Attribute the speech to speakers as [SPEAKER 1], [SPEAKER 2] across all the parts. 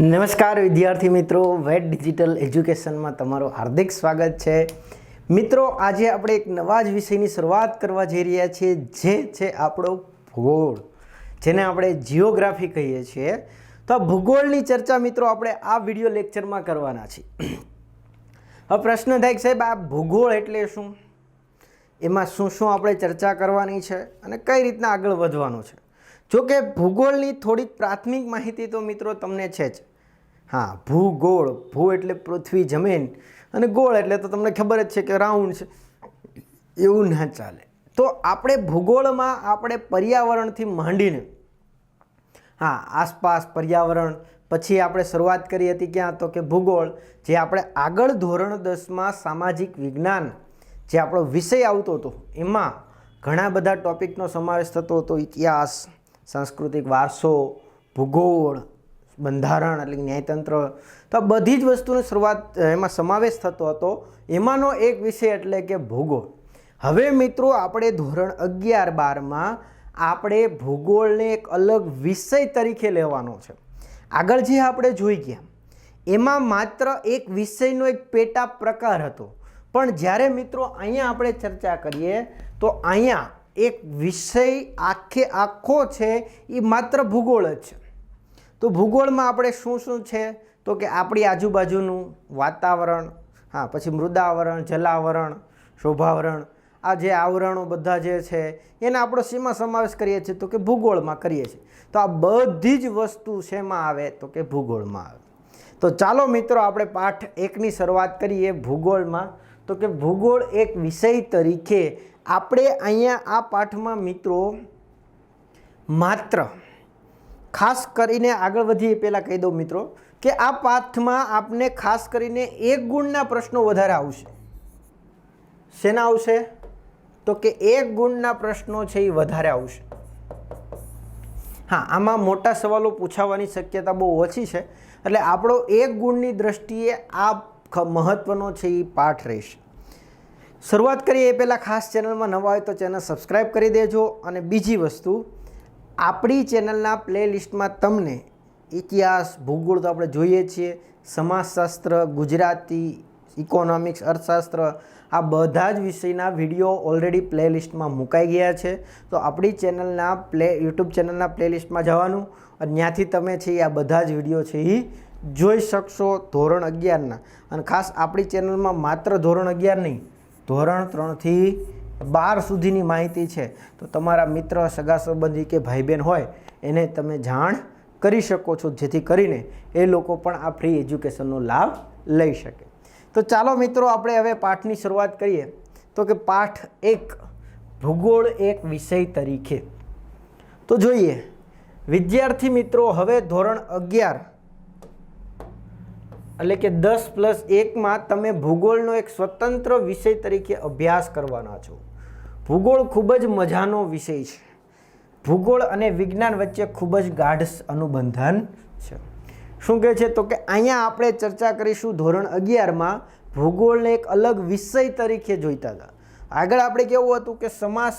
[SPEAKER 1] નમસ્કાર વિદ્યાર્થી મિત્રો. વેટ ડિજિટલ એજ્યુકેશનમાં તમારું હાર્દિક સ્વાગત છે. મિત્રો, આજે આપણે એક નવા જ વિષયની શરૂઆત કરવા જઈ રહ્યા છીએ, જે છે આપણો ભૂગોળ, જેને આપણે જીઓગ્રાફી કહીએ છીએ. તો આ ભૂગોળની ચર્ચા મિત્રો આપણે આ વીડિયો લેક્ચરમાં કરવાના છીએ. હવે પ્રશ્ન થાય સાહેબ, આ ભૂગોળ એટલે શું? એમાં શું શું આપણે ચર્ચા કરવાની છે અને કઈ રીતના આગળ વધવાનું છે? જો કે ભૂગોળની થોડીક પ્રાથમિક માહિતી તો મિત્રો તમને છે જ. હા, ભૂગોળ, ભૂ એટલે પૃથ્વી, જમીન અને ગોળ એટલે તો તમને ખબર જ છે કે રાઉન્ડ છે. એવું ના ચાલે. તો આપણે ભૂગોળમાં આપણે પર્યાવરણથી માંડીને, હા, આસપાસ પર્યાવરણ, પછી આપણે શરૂઆત કરી હતી ક્યાં તો કે ભૂગોળ, જે આપણે આગળ ધોરણ દસમાં સામાજિક વિજ્ઞાન, જે આપણો વિષય આવતો હતો, એમાં ઘણા બધા ટોપિકનો સમાવેશ થતો હતો, ઇતિહાસ સાંસ્કૃતિક વારસો, ભૂગોળ, બંધારણ એટલે ન્યાયતંત્ર, તો આ બધી જ વસ્તુની શરૂઆત એમાં સમાવેશ થતો હતો. એમાંનો એક વિષય એટલે કે ભૂગોળ. હવે મિત્રો આપણે ધોરણ અગિયાર બારમાં આપણે ભૂગોળને એક અલગ વિષય તરીકે લેવાનો છે. આગળ જે આપણે જોઈ ગયા, એમાં માત્ર એક વિષયનો એક પેટા પ્રકાર હતો. પણ જ્યારે મિત્રો અહીંયા આપણે ચર્ચા કરીએ, તો અહીંયા એક વિષય આખે આખો છે એ માત્ર ભૂગોળ જ છે. તો ભૂગોળમાં આપણે શું શું છે? તો કે આપણી આજુબાજુનું વાતાવરણ, હા, પછી મૃદાવરણ, જલાવરણ, શોભાવરણ, આ જે આવરણો બધા જે છે, એને આપણો શેમાં સમાવેશ કરીએ છીએ? તો કે ભૂગોળમાં કરીએ છીએ. તો આ બધી જ વસ્તુ શેમાં આવે? તો કે ભૂગોળમાં આવે. તો ચાલો મિત્રો, આપણે પાઠ એકની શરૂઆત કરીએ ભૂગોળમાં. તો કે ભૂગોળ એક વિષય તરીકે આપણે અહીંયા આ પાઠમાં મિત્રો માત્ર ખાસ કરીને આગળ વધીએ, પહેલાં કહી દઉં મિત્રો, કે આ પાઠમાં આપને ખાસ કરીને એક ગુણના પ્રશ્નો વધારે આવશે. શેના આવશે? તો કે એક ગુણના પ્રશ્નો છે એ વધારે આવશે. હા, આમાં મોટા સવાલો પૂછાવાની શક્યતા બહુ ઓછી છે. એટલે આપણો એક ગુણની દ્રષ્ટિએ આ મહત્ત્વનો છે એ પાઠ રહેશે. શરૂઆત કરીએ એ પહેલાં ખાસ ચેનલમાં નવા હોય તો ચેનલ સબસ્ક્રાઈબ કરી દેજો અને બીજી વસ્તુ, આપણી ચેનલના પ્લેલિસ્ટમાં તમને ઇતિહાસ, ભૂગોળ તો આપણે જોઈએ છીએ, સમાજશાસ્ત્ર, ગુજરાતી, ઇકોનોમિક્સ, અર્થશાસ્ત્ર, આ બધા જ વિષયના વીડિયો ઓલરેડી પ્લેલિસ્ટમાં મુકાઈ ગયા છે. તો આપણી ચેનલના પ્લે, યુટ્યુબ ચેનલના પ્લેલિસ્ટમાં જવાનું અને ત્યાંથી તમે છે આ બધા જ વીડિયો છે એ જોઈ શકશો ધોરણ અગિયારના. અને ખાસ આપણી ચેનલમાં માત્ર ધોરણ અગિયાર નહીં ધોરણ ત્રણથી બાર સુધીની માહિતી છે. તો તમારા મિત્ર, સગા સંબંધી કે ભાઈ બહેન હોય, એને તમે જાણ કરી શકો છો, જેથી કરીને એ લોકો પણ આ ફ્રી એજ્યુકેશનનો લાભ લઈ શકે. તો ચાલો મિત્રો, આપણે હવે પાઠની શરૂઆત કરીએ. તો કે પાઠ એક, ભૂગોળ એક વિષય તરીકે. તો જોઈએ. વિદ્યાર્થી મિત્રો, હવે ધોરણ અગિયાર એટલે કે દસ પ્લસ એકમાં તમે ભૂગોળનો એક સ્વતંત્ર વિષય તરીકે અભ્યાસ કરવાના છો. ભૂગોળ ખૂબ જ મજાનો વિષય છે. ભૂગોળ અને વિજ્ઞાન વચ્ચે ખૂબ જ ગાઢ અનુબંધન છે. શું કહે છે? તો કે અહીંયા આપણે ચર્ચા કરીશું ધોરણ અગિયારમાં ભૂગોળને એક અલગ વિષય તરીકે જોઈતા હતા. આગળ આપણે કેવું હતું કે સમાજ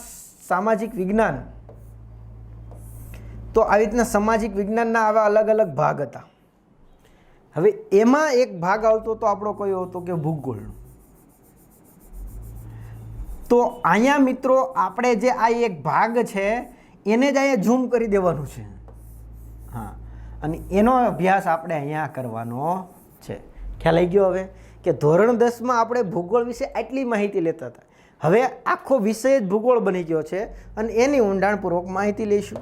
[SPEAKER 1] સામાજિક વિજ્ઞાન. તો આવી રીતના સામાજિક વિજ્ઞાનના આવા અલગ અલગ ભાગ હતા. હવે એમાં એક ભાગ આવતો તો આપણો કયો હતો કે ભૂગોળનો? તો અહીંયા મિત્રો આપણે જે આ એક ભાગ છે, એને જ અહીંયા ઝૂમ કરી દેવાનું છે. હા, અને એનો અભ્યાસ આપણે અહીંયા કરવાનો છે. ખ્યાલ આવી ગયો હવે? કે ધોરણ દસમાં આપણે ભૂગોળ વિશે આટલી માહિતી લેતા હતા. હવે આખો વિષય જ ભૂગોળ બની ગયો છે અને એની ઊંડાણપૂર્વક માહિતી લઈશું.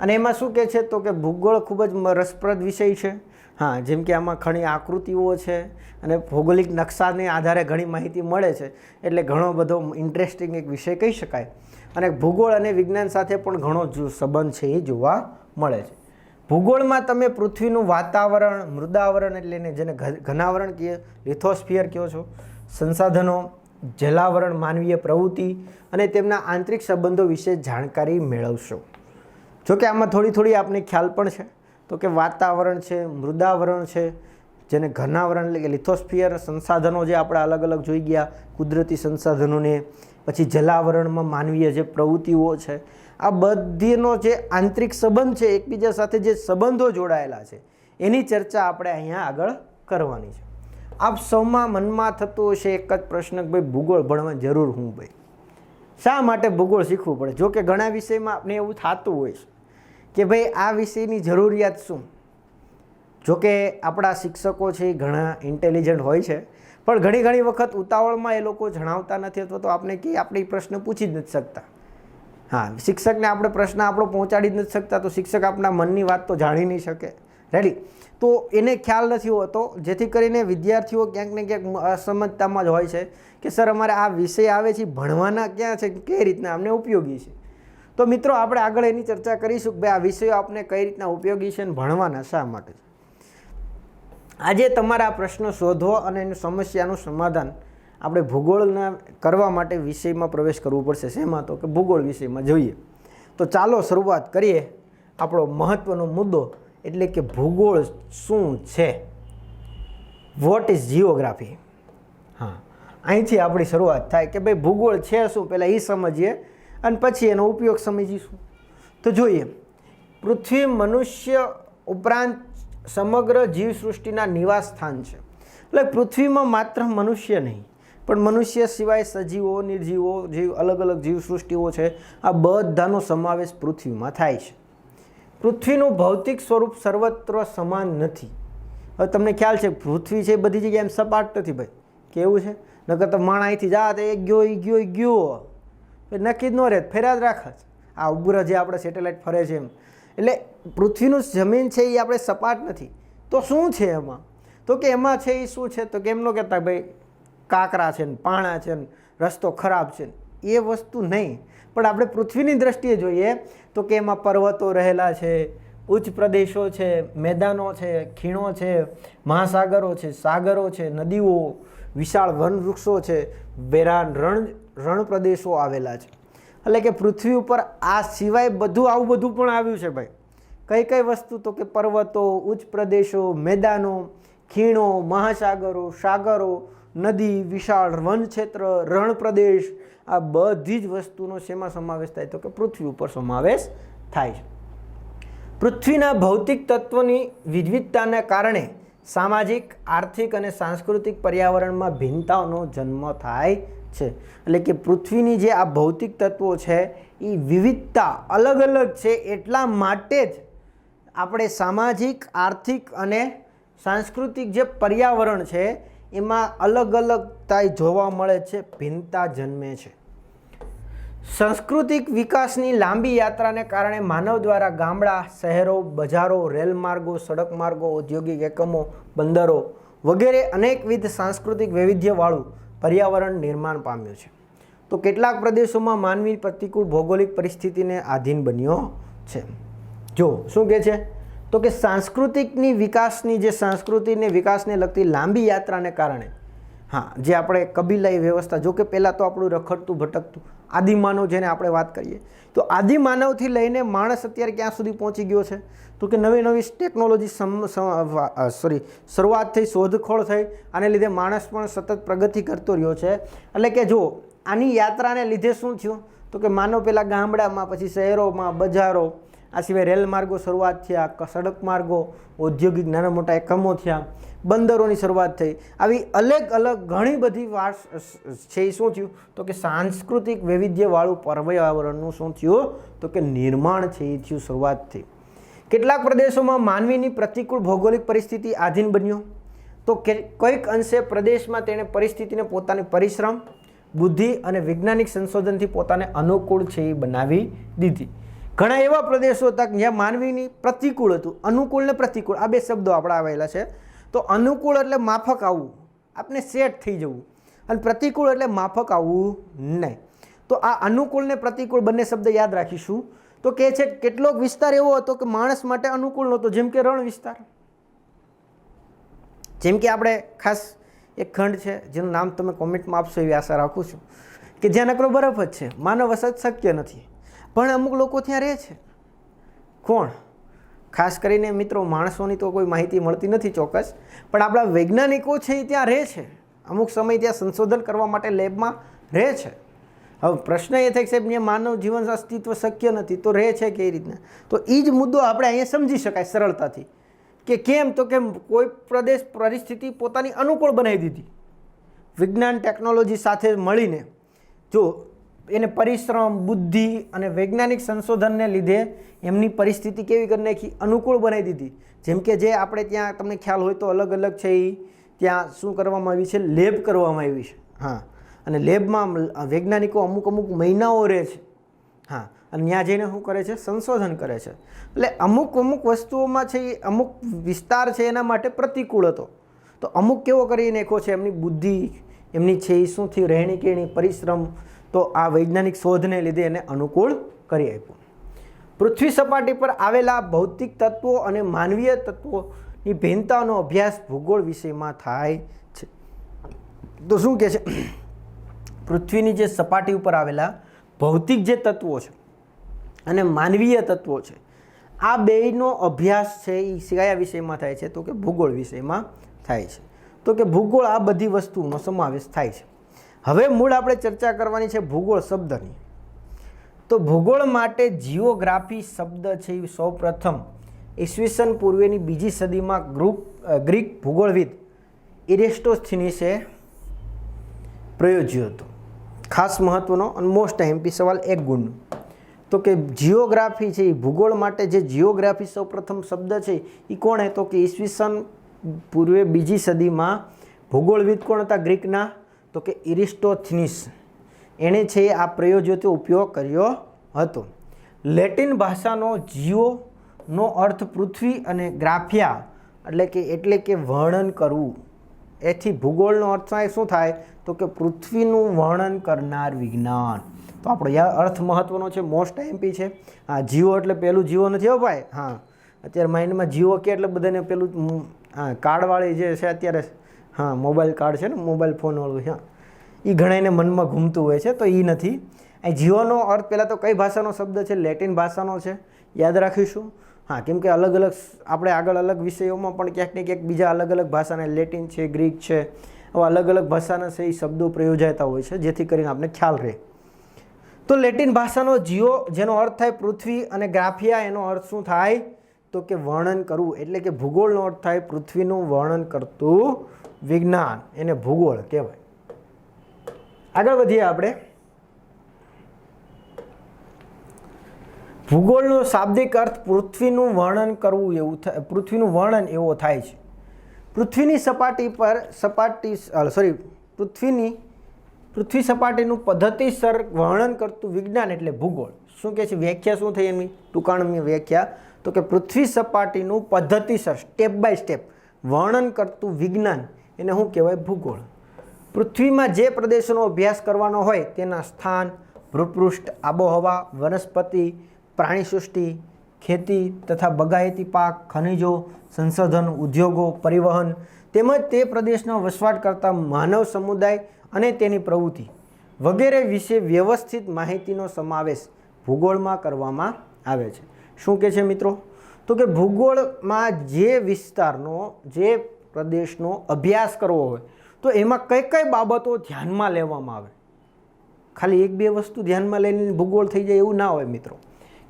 [SPEAKER 1] અને એમાં શું કહે છે તો કે ભૂગોળ ખૂબ જ રસપ્રદ વિષય છે. હા, જેમ કે આમાં ઘણી આકૃતિઓ છે અને ભૌગોલિક નકશાને આધારે ઘણી માહિતી મળે છે. એટલે ઘણો બધો ઇન્ટરેસ્ટિંગ એક વિષય કહી શકાય. અને ભૂગોળ અને વિજ્ઞાન સાથે પણ ઘણો જ સંબંધ છે એ જોવા મળે છે. ભૂગોળમાં તમે પૃથ્વીનું વાતાવરણ, મૃદાવરણ એટલે એને જેને ઘનાવરણ કહીએ લિથોસ્ફિયર કહો છો, સંસાધનો, જલાવરણ, માનવીય પ્રવૃત્તિ અને તેમના આંતરિક સંબંધો વિશે જાણકારી મેળવશો. જોકે આમાં થોડી થોડી આપને ખ્યાલ પણ છે. તો કે વાતાવરણ છે, મૃદાવરણ છે, જેને ઘનાવરણ એટલે કે લિથોસ્ફિયર સંસાધનો જે આપણે અલગ અલગ જોઈ ગયા, કુદરતી સંસાધનોને, પછી જલાવરણમાં માનવીય જે પ્રવૃત્તિઓ છે, આ બધીનો જે આંતરિક સંબંધ છે, એકબીજા સાથે જે સંબંધો જોડાયેલા છે, એની ચર્ચા આપણે અહીંયા આગળ કરવાની છે. આપ સૌમાં મનમાં થતું હશે એક જ પ્રશ્ન કે ભાઈ ભૂગોળ ભણવા જરૂર હું ભાઈ? શા માટે ભૂગોળ શીખવું પડે? જો કે ઘણા વિષયમાં આપણે એવું થતું હોય છે. કે ભાઈ આ વિષયની જરૂરિયાત શું? જો કે આપણા શિક્ષકો છે એ ઘણા ઇન્ટેલિજન્ટ હોય છે, પણ ઘણી ઘણી વખત ઉતાવળમાં એ લોકો જણાવતા નથી અથવા તો આપણે કે આપણે પ્રશ્ન પૂછી જ નથી શકતા. હા, શિક્ષકને આપણે પ્રશ્ન આપણો પહોંચાડી જ નથી શકતા તો શિક્ષક આપણા મનની વાત તો જાણી નહીં શકે. રેડી તો એને ખ્યાલ નથી હોતો, જેથી કરીને વિદ્યાર્થીઓ ક્યાંક ને ક્યાંક અસમજતામાં જ હોય છે કે, સર, અમારે આ વિષય આવે છે, ભણવાના ક્યાં છે કઈ રીતના? અમને ઉપયોગી છે. તો મિત્રો આપણે આગળ એની ચર્ચા કરીશું કે આ વિષયો આપને કઈ રીતના ઉપયોગી છે ભણવાના શા માટે આજે તમારા પ્રશ્નો શોધવો અને એની સમસ્યાનું સમાધાન આપણે ભૂગોળના કરવા માટે વિષયમાં પ્રવેશ કરવો પડશે. શેમાં તો? કે ભૂગોળ વિષયમાં જોઈએ. તો ચાલો શરૂઆત કરીએ આપણો મહત્ત્વનો મુદ્દો, એટલે કે ભૂગોળ શું છે? વોટ ઇઝ જીઓગ્રાફી હા. અહીંથી આપણી શરૂઆત થાય કે ભાઈ ભૂગોળ છે શું? પહેલાં એ સમજીએ અને પછી એનો ઉપયોગ સમજીશું. તો જોઈએ, પૃથ્વી મનુષ્ય ઉપરાંત સમગ્ર જીવસૃષ્ટિના નિવાસ સ્થાન છે. એટલે પૃથ્વીમાં માત્ર મનુષ્ય નહીં, પણ મનુષ્ય સિવાય સજીવો, નિર્જીવો જીવ અલગ અલગ જીવસૃષ્ટિઓ છે, આ બધાનો સમાવેશ પૃથ્વીમાં થાય છે. પૃથ્વીનું ભૌતિક સ્વરૂપ સર્વત્ર સમાન નથી. હવે તમને ખ્યાલ છે, પૃથ્વી છે બધી જગ્યાએ એમ સપાટ નથી ભાઈ. કેવું છે? નકર તો માણા અહીંથી જા તો એ ગયો એ ગયો એ ગયો. નક્કી જ ન રહે ફેર્યા જ રાખે આ ઉપગ્રહ જે આપણે સેટેલાઇટ ફરે છે એમ. એટલે પૃથ્વીનું જમીન છે એ આપણે સપાટ નથી. તો શું છે એમાં? તો કે એમાં છે એ શું છે? તો કે એમનો કહેતા ભાઈ, કાંકરા છે ને, પાણા છે ને, રસ્તો ખરાબ છે એ વસ્તુ નહીં. પણ આપણે પૃથ્વીની દ્રષ્ટિએ જોઈએ, તો કે એમાં પર્વતો રહેલા છે, ઉચ્ચ પ્રદેશો છે, મેદાનો છે, ખીણો છે, મહાસાગરો છે, સાગરો છે, નદીઓ વિશાળ વન વૃક્ષો છે, વેરાન રણ રણ પ્રદેશો આવેલા છે. એટલે કે પૃથ્વી ઉપર આ સિવાય બધું આવું બધું પણ આવ્યું છે ભાઈ. કઈ કઈ વસ્તુ તો કે પર્વતો, ઉચ્ચ પ્રદેશો, મેદાનો, ખીણો, મહાસાગરો, સાગરો, નદી, વિશાળ વન ક્ષેત્ર રણ પ્રદેશ આ બધી જ વસ્તુનો શેમાં સમાવેશ થાય? તો કે પૃથ્વી ઉપર સમાવેશ થાય છે. પૃથ્વીના ભૌતિક તત્વની વિવિધતાને કારણે સામાજિક, આર્થિક અને સાંસ્કૃતિક પર્યાવરણમાં ભિન્નતાઓનો જન્મ થાય છે. એટલે કે પૃથ્વીની જે આ ભૌતિક તત્વો છે એ વિવિધતા અલગ અલગ છે એટલા માટે જ આપણે સામાજિક, આર્થિક અને સાંસ્કૃતિક જે પર્યાવરણ છે, એમાં અલગ અલગતા જોવા મળે છે, ભિન્નતા જન્મે છે. સાંસ્કૃતિક વિકાસની લાંબી યાત્રાને કારણે માનવ દ્વારા ગામડા, શહેરો, બજારો, રેલ માર્ગો, સડક માર્ગો, ઔદ્યોગિક એકમો, બંદરો વગેરે અનેકવિધ સાંસ્કૃતિક વૈવિધ્યવાળું પર્યાવરણ નિર્માણ પામ્યું છે. તો કેટલાક પ્રદેશોમાં માનવી પ્રતિકૂળ ભૌગોલિક પરિસ્થિતિને આધીન બન્યો છે. જો, શું કહે છે? તો કે સાંસ્કૃતિકની વિકાસની જે સંસ્કૃતિને વિકાસને લગતી લાંબી યાત્રાને કારણે, હા, જે આપણે કબીલાઈ વ્યવસ્થા, જો કે પહેલાં તો આપણું રખડતું, ભટકતું આદિમાનવ જેને આપણે વાત કરીએ. તો આદિમાનવથી લઈને માણસ અત્યારે ક્યાં સુધી પહોંચી ગયો છે? તો કે નવી નવી ટેકનોલોજી સોરી શરૂઆત થઈ શોધખોળ થઈ આને લીધે માણસ પણ સતત પ્રગતિ કરતો રહ્યો છે. એટલે કે જો આની યાત્રાને લીધે શું થયું? તો કે માનવ પહેલાં ગામડામાં, પછી શહેરોમાં, બજારો આ સિવાય રેલ માર્ગો શરૂઆત થયા સડક માર્ગો, ઔદ્યોગિક નાના મોટા એકમો થયા, બંદરોની શરૂઆત થઈ. આવી અલગ અલગ ઘણી બધી વાર છે એ શું થયું? તો કે સાંસ્કૃતિક વૈવિધ્યવાળું પર્યાવરણનું શું થયું? તો કે નિર્માણ છે એ થયું શરૂઆત થઈ. કેટલાક પ્રદેશોમાં માનવીની પ્રતિકૂળ ભૌગોલિક પરિસ્થિતિ આધીન બન્યો. તો કે કોઈક અંશે પ્રદેશમાં તેણે પરિસ્થિતિને પોતાની પરિશ્રમ, બુદ્ધિ અને વૈજ્ઞાનિક સંશોધનથી પોતાને અનુકૂળ છે એ બનાવી દીધી. ઘણા એવા પ્રદેશો હતા જ્યાં માનવીની પ્રતિકૂળ હતું, અનુકૂળ ને પ્રતિકૂળ, આ બે શબ્દો આપણા આવેલા છે. તો અનુકૂળ એટલે માફક આવવું આપણે સેટ થઈ જવું, અને પ્રતિકૂળ એટલે માફક આવવું નહીં. તો આ અનુકૂળ ને પ્રતિકૂળ બંને શબ્દ યાદ રાખીશું. તો કહે છે કેટલોક વિસ્તાર એવો હતો કે માણસ માટે અનુકૂળ નહોતો, જેમ કે રણ વિસ્તાર. જેમ કે આપણે ખાસ એક ખંડ છે, જેનું નામ તમે કોમેન્ટમાં આપશો એવી આશા રાખું છું, કે જ્યાં નકરો બરફ જ છે, માનવ વસત શક્ય નથી. પણ અમુક લોકો ત્યાં રહે છે. કોણ? ખાસ કરીને મિત્રો, માણસોની તો કોઈ માહિતી મળતી નથી ચોક્કસ, પણ આપણા વૈજ્ઞાનિકો છે એ ત્યાં રહે છે. અમુક સમય ત્યાં સંશોધન કરવા માટે લેબમાં રહે છે. હવે પ્રશ્ન એ થાય કે સાહેબ ત્યાં માનવ જીવન અસ્તિત્વ શક્ય નથી, તો રહે છે કેવી રીતના? તો એ જ મુદ્દો આપણે અહીંયા સમજી શકાય સરળતાથી. કે કેમ? તો કે કોઈ પ્રદેશ પરિસ્થિતિ પોતાની અનુકૂળ બનાવી દીધી. વિજ્ઞાન, ટેકનોલોજી સાથે મળીને જો એને પરિશ્રમ, બુદ્ધિ અને વૈજ્ઞાનિક સંશોધનને લીધે એમની પરિસ્થિતિ કેવી કરી નાખી? અનુકૂળ બનાવી દીધી. જેમ કે જે આપણે ત્યાં, તમને ખ્યાલ હોય તો અલગ અલગ છે એ ત્યાં શું કરવામાં આવી છે? લેબ કરવામાં આવી છે. હા. અને લેબમાં વૈજ્ઞાનિકો અમુક અમુક મહિનાઓ રહે છે. હા. અને ત્યાં જઈને શું કરે છે? સંશોધન કરે છે. એટલે અમુક અમુક વસ્તુઓમાં છે એ અમુક વિસ્તાર છે એના માટે પ્રતિકૂળ હતો. તો અમુક કેવો કરી નાખ્યો છે? એમની બુદ્ધિ, એમની છે એ શું થયું? રહેણી કેણી પરિશ્રમ તો આ વૈજ્ઞાનિક શોધને લીધે એને અનુકૂળ કરી આપ્યું. પૃથ્વી સપાટી પર આવેલા ભૌતિક તત્વો અને માનવીય તત્વોની ભિન્નતાનો અભ્યાસ ભૂગોળ વિષયમાં થાય છે. તો શું કહે છે? પૃથ્વીની જે સપાટી ઉપર આવેલા ભૌતિક જે તત્વો છે અને માનવીય તત્વો છે, આ બેયનો અભ્યાસ છે એ કયા વિષયમાં થાય છે, તો કે ભૂગોળ વિષયમાં થાય છે. તો કે ભૂગોળ આ બધી વસ્તુનો સમાવેશ થાય છે. હવે મૂળ આપણે ચર્ચા કરવાની છે ભૂગોળ શબ્દની. તો ભૂગોળ માટે જીઓગ્રાફી શબ્દ છે એ સૌપ્રથમ ઈસવીસન પૂર્વેની બીજી સદીમાં ગ્રુપ ગ્રીક ભૂગોળવિદ ઇરેસ્ટોસ્થિનિસે પ્રયોજ્યો હતો. ખાસ મહત્વનો અને મોસ્ટ એમપી સવાલ એક ગુણનો. તો કે જીઓગ્રાફી છે એ ભૂગોળ માટે જે જીઓગ્રાફી સૌપ્રથમ શબ્દ છે એ કોણ તો કે ઈસવીસન પૂર્વે બીજી સદીમાં ભૂગોળવિદ કોણ હતા? ગ્રીકના તો કે ઇરિસ્ટોથિનિસ એણે છે આ પ્રયોજ્યોતે ઉપયોગ કર્યો હતો. લેટિન ભાષાનો જીઓનો અર્થ પૃથ્વી અને ગ્રાફિયા, એટલે કે એટલે કે વર્ણન કરવું. એથી ભૂગોળનો અર્થ શું થાય? તો કે પૃથ્વીનું વર્ણન કરનાર વિજ્ઞાન. તો આપણો અર્થ મહત્ત્વનો છે મોસ્ટ એમપી છે. હા જીવો એટલે પહેલું જીવો નથી હો ભાઈ? હા. અત્યારે માઇન્ડમાં જીવો કે એટલે બધાને પેલું હા કાર્ડવાળી જે છે અત્યારે હા, મોબાઈલ કાર્ડ છે ને, મોબાઈલ ફોનવાળું હા. એ ઘણાને મનમાં ઘૂમતું હોય છે, તો એ નથી. અહીં જીઓનો અર્થ પહેલાં તો કઈ ભાષાનો શબ્દ છે? લેટિન ભાષાનો છે. યાદ રાખીશું. હા, કેમ કે અલગ અલગ આપણે આગળ અલગ વિષયોમાં પણ ક્યાંક ને ક્યાંક બીજા અલગ અલગ ભાષાને, લેટિન છે, ગ્રીક છે, આવા અલગ અલગ ભાષાના છે એ શબ્દો પ્રયોજાતા હોય છે, જેથી કરીને આપણે ખ્યાલ રહે. તો લેટિન ભાષાનો જીઓ, જેનો અર્થ થાય પૃથ્વી અને ગ્રાફિયા, એનો અર્થ શું થાય? તો કે વર્ણન કરવું. એટલે કે ભૂગોળનો અર્થ થાય પૃથ્વીનું વર્ણન કરતું વિજ્ઞાન એને ભૂગોળ કહેવાય. આગળ વધીએ આપણે. ભૂગોળનો શાબ્દિક અર્થ પૃથ્વીનું વર્ણન કરવું એવું થાય પૃથ્વીનું વર્ણન એવો થાય છે. પૃથ્વીની સપાટી પર સપાટી સોરી પૃથ્વીની, પૃથ્વી સપાટીનું પદ્ધતિસર વર્ણન કરતું વિજ્ઞાન એટલે ભૂગોળ. શું કહે છે? વ્યાખ્યા શું થઈ એની? ટૂંકાણની વ્યાખ્યા. તો કે પૃથ્વી સપાટીનું પદ્ધતિસર સ્ટેપ બાય સ્ટેપ વર્ણન કરતું વિજ્ઞાન એને શું કહેવાય? ભૂગોળ. પૃથ્વીમાં જે પ્રદેશોનો અભ્યાસ કરવાનો હોય તેના સ્થાન, ભૂપૃષ્ઠ, આબોહવા, વનસ્પતિ, પ્રાણીસૃષ્ટિ, ખેતી તથા બગાયતી પાક, ખનિજો, સંશોધન, ઉદ્યોગો, પરિવહન તેમજ તે પ્રદેશનો વસવાટ કરતા માનવ સમુદાય અને તેની પ્રવૃત્તિ વગેરે વિશે વ્યવસ્થિત માહિતીનો સમાવેશ ભૂગોળમાં કરવામાં આવે છે. શું કે છે મિત્રો? તો કે ભૂગોળમાં જે વિસ્તારનો, જે પ્રદેશનો અભ્યાસ કરવો હોય, તો એમાં કઈ કઈ બાબતો ધ્યાનમાં લેવામાં આવે? ખાલી એક બે વસ્તુ ધ્યાનમાં લઈને ભૂગોળ થઈ જાય એવું ના હોય મિત્રો.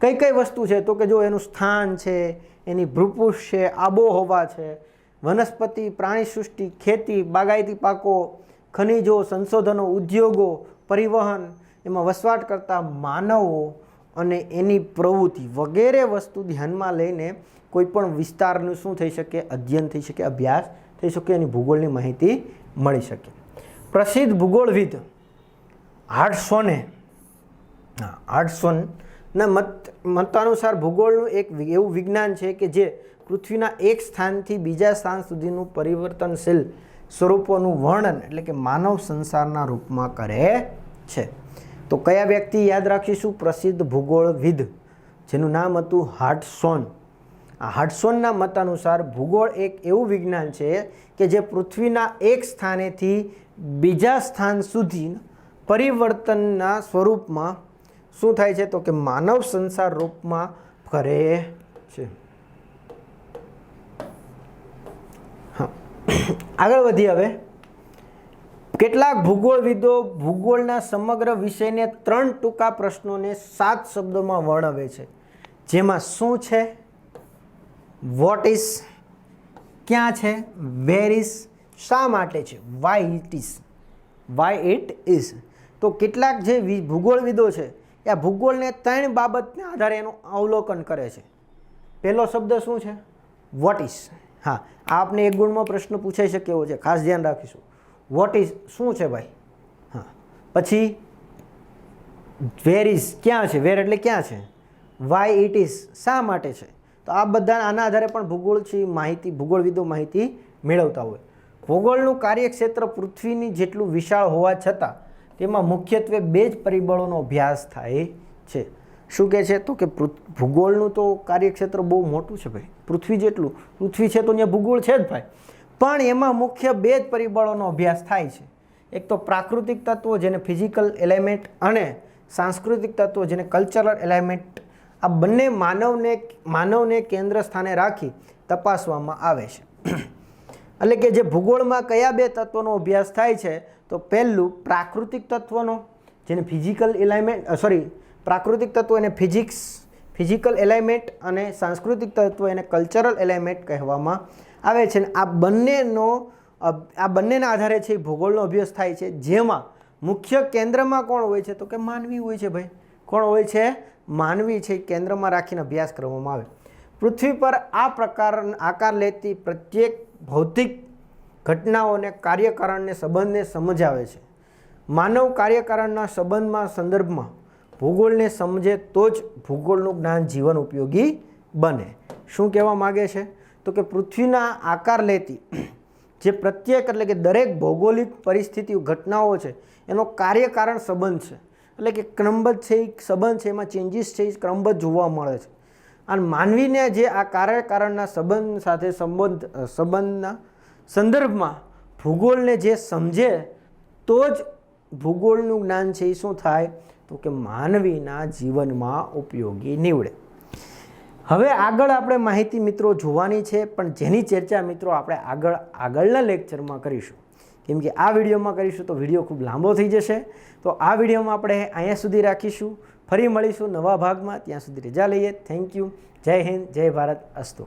[SPEAKER 1] કઈ કઈ વસ્તુ છે? તો કે જો એનું સ્થાન છે, એની ભૃપુષ છે, આબોહવા છે, વનસ્પતિ પ્રાણી સૃષ્ટિ ખેતી, બાગાયતી પાકો, ખનિજો, સંશોધનો, ઉદ્યોગો, પરિવહન, એમાં વસવાટ કરતા માનવો અને એની પ્રવૃત્તિ વગેરે વસ્તુ ધ્યાનમાં લઈને કોઈ પણ વિસ્તારનું શું થઈ શકે, અધ્યયન થઈ શકે, અભ્યાસ થઈ શકે, એની ભૂગોળની માહિતી મળી શકે. પ્રસિદ્ધ ભૂગોળવિદ હાર્ટસોને હાર્ટસોનના મત, મતાનુસાર ભૂગોળનું એક એવું વિજ્ઞાન છે કે જે પૃથ્વીના એક સ્થાનથી બીજા સ્થાન સુધીનું પરિવર્તનશીલ સ્વરૂપોનું વર્ણન એટલે કે માનવ સંસારના રૂપમાં કરે છે. તો કયા વ્યક્તિ યાદ રાખીશું? પ્રસિદ્ધ ભૂગોળવિદ, જેનું નામ હતું હાર્ટસોન આ મત મતાનુસાર ભૂગોળ એક એવું વિજ્ઞાન છે કે જે પૃથ્વીના એક સ્થાનેથી બીજા સ્થાન સુધી પરિવર્તનના સ્વરૂપમાં શું થાય છે તો કે માનવ સંસાર રૂપમાં કરે છે. આગળ વધીએ હવે. કેટલાક ભૂગોળવિદો ભૂગોળના સમગ્ર વિષયને ત્રણ ટૂંકા પ્રશ્નોને સાત શબ્દોમાં વર્ણવે છે. જેમાં શું છે? વોટ ઇઝ ક્યાં છે? વેર ઇઝ શા માટે છે? Why it is why it is તો કેટલાક જે ભૂગોળવિદો છે, એ ભૂગોળને ત્રણ બાબતને આધારે એનું અવલોકન કરે છે. પહેલો શબ્દ શું છે? વોટ ઇઝ હા, આપને એક ગુણમાં પ્રશ્ન પૂછાઈ શકે એવો છે, ખાસ ધ્યાન રાખીશું. વોટ ઇઝ શું છે ભાઈ? હા, પછી વેર ઇઝ ક્યાં છે? વેર એટલે ક્યાં છે? વાય ઇટ ઇઝ શા માટે છે? તો આ બધા આના આધારે પણ ભૂગોળ છે માહિતી, ભૂગોળવિદો માહિતી મેળવતા હોય. ભૂગોળનું કાર્યક્ષેત્ર પૃથ્વીની જેટલું વિશાળ હોવા છતાં તેમાં મુખ્યત્વે બે જ પરિબળોનો અભ્યાસ થાય છે. શું કહે છે? તો કે ભૂગોળનું તો કાર્યક્ષેત્ર બહુ મોટું છે ભાઈ. પૃથ્વી જેટલું. પૃથ્વી છે તો ત્યાં ભૂગોળ છે જ ભાઈ. પણ એમાં મુખ્ય બે જ પરિબળોનો અભ્યાસ થાય છે. એક તો પ્રાકૃતિક તત્વો જેને ફિઝિકલ એલિમેન્ટ અને સાંસ્કૃતિક તત્વો જેને કલ્ચરલ એલિમેન્ટ આ બંને માનવને માનવને કેન્દ્ર સ્થાને રાખી તપાસવામાં આવે છે. એટલે કે જે ભૂગોળમાં કયા બે તત્વોનો અભ્યાસ થાય છે, તો પહેલું પ્રાકૃતિક તત્વનો, જેને ફિઝિકલ એલાઇમેન્ટ સોરી પ્રાકૃતિક તત્વો એને ફિઝિક્સ, ફિઝિકલ એલાઇમેન્ટ અને સાંસ્કૃતિક તત્વો એને કલ્ચરલ એલાઇમેન્ટ કહેવામાં આવે છે. ને આ બંનેનો આ બંનેના આધારે છે ભૂગોળનો અભ્યાસ થાય છે. જેમાં મુખ્ય કેન્દ્રમાં કોણ હોય છે, તો કે માનવી હોય છે ભાઈ. કોણ હોય છે? માનવી છે કેન્દ્રમાં રાખીને અભ્યાસ કરવામાં આવે. પૃથ્વી પર આ પ્રકાર, આકાર લેતી પ્રત્યેક ભૌતિક ઘટનાઓને કાર્યકારણને સંબંધને સમજાવે છે. માનવ કાર્યકારણના સંબંધમાં, સંદર્ભમાં ભૂગોળને સમજે તો જ ભૂગોળનું જ્ઞાન જીવન ઉપયોગી બને. શું કહેવા માગે છે? તો કે પૃથ્વીના આકાર લેતી જે પ્રત્યેક એટલે કે દરેક ભૌગોલિક પરિસ્થિતિ, ઘટનાઓ છે, એનો કાર્યકારણ સંબંધ છે. એટલે કે ક્રમબદ્ધ છે એ સંબંધ છે, એમાં ચેન્જીસ છે, એ ક્રમબદ્ધ જોવા મળે છે. અને માનવીને જે આ કાર્યકારણના સંબંધ સાથે સંબંધ સંબંધના સંદર્ભમાં ભૂગોળને જે સમજે, તો જ ભૂગોળનું જ્ઞાન છે એ શું થાય? તો કે માનવીના જીવનમાં ઉપયોગી નીવડે. હવે આગળ આપણે માહિતી મિત્રો જોવાની છે, પણ જેની ચર્ચા મિત્રો આપણે આગળ, આગળના લેક્ચરમાં કરીશું. કેમ કે આ વિડીયોમાં કરીશું તો વીડિયો ખૂબ લાંબો થઈ જશે. તો આ વિડીયોમાં આપણે અહીંયા સુધી રાખીશું. ફરી મળીશું નવા ભાગમાં. ત્યાં સુધી રજા લઈએ. થેન્ક યુ જય હિન્દ, જય ભારત. અસ્તુ.